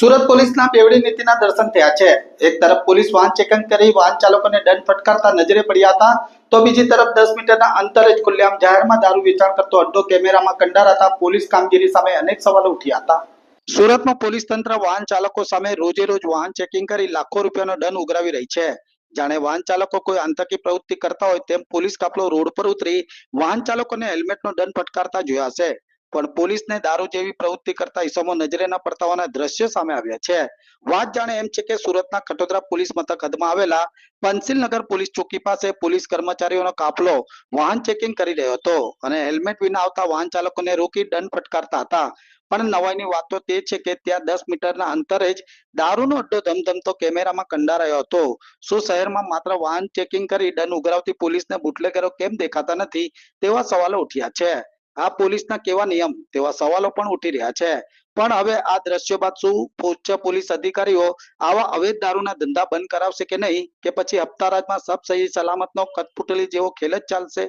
સુરત પોલીસના બેવડી નીતિના દર્શન થયા છે. એક તરફ પોલીસ વાહન ચેકિંગ કરી વાહન ચાલકોને દંડ ફટકારતા નજરે પડ્યા હતા, તો બીજી તરફ દસ મીટરના અંતરે જ ખુલ્લેઆમ જાહેરમાં દારૂ વેચાણ કરતો અડ્ડો કેમેરામાં કંડારાતા પોલીસ કામગીરી સામે અનેક સવાલો ઉઠ્યા હતા. સુરતમાં પોલીસ તંત્ર વાહન ચાલકો સામે રોજે રોજ વાહન ચેકિંગ કરી લાખો રૂપિયાનો દંડ ઉઘરાવી રહી છે. જાણે વાહન ચાલકો કોઈ આંતકી પ્રવૃત્તિ કરતા હોય તેમ પોલીસ કાફલો રોડ પર ઉતરી વાહન ચાલકોને હેલ્મેટનો દંડ ફટકારતા જોયા છે પણ પોલીસને દારૂ જેવી પ્રવૃત્તિ કરતા ઇસમો નજરે ન પડતા હોવાના દ્રશ્યો સામે આવ્યા છે. વાત જાણે એમ છે કે સુરતના કટોદરા પોલીસ મથક હદમાં આવેલા પંસિલનગર પોલીસ ચોકી પાસે પોલીસ કર્મચારીઓનો કાફલો વાહન ચેકિંગ કરી રહ્યો હતો અને હેલ્મેટ વિના આવતા વાહન ચાલકોને રોકી દંડ ફટકારતા હતા. પણ નવાઈની વાત તો તે છે કે ત્યાં દસ મીટરના અંતરે જ દારૂનો અડ્ડો ધમધમતો કેમેરામાં કંડારાયો હતો. શું શહેરમાં માત્ર વાહન ચેકિંગ કરી દંડ ઉઘરાવતી પોલીસને બુટલેગરો કેમ દેખાતા નથી તેવા સવાલો ઉઠ્યા છે. આ પોલીસના કેવા નિયમ? તેવા સવાલો પણ ઉઠી રહ્યા છે. પણ હવે આ દ્રશ્યો બાદ શું ઉચ્ચ પોલીસ અધિકારીઓ આવા અવૈધ દારૂના ધંધા બંધ કરાવશે કે નહીં? કે પછી હપ્તારાજમાં સબ સહી સલામતનો કટપુટલી જેવો ખેલ જ ચાલશે?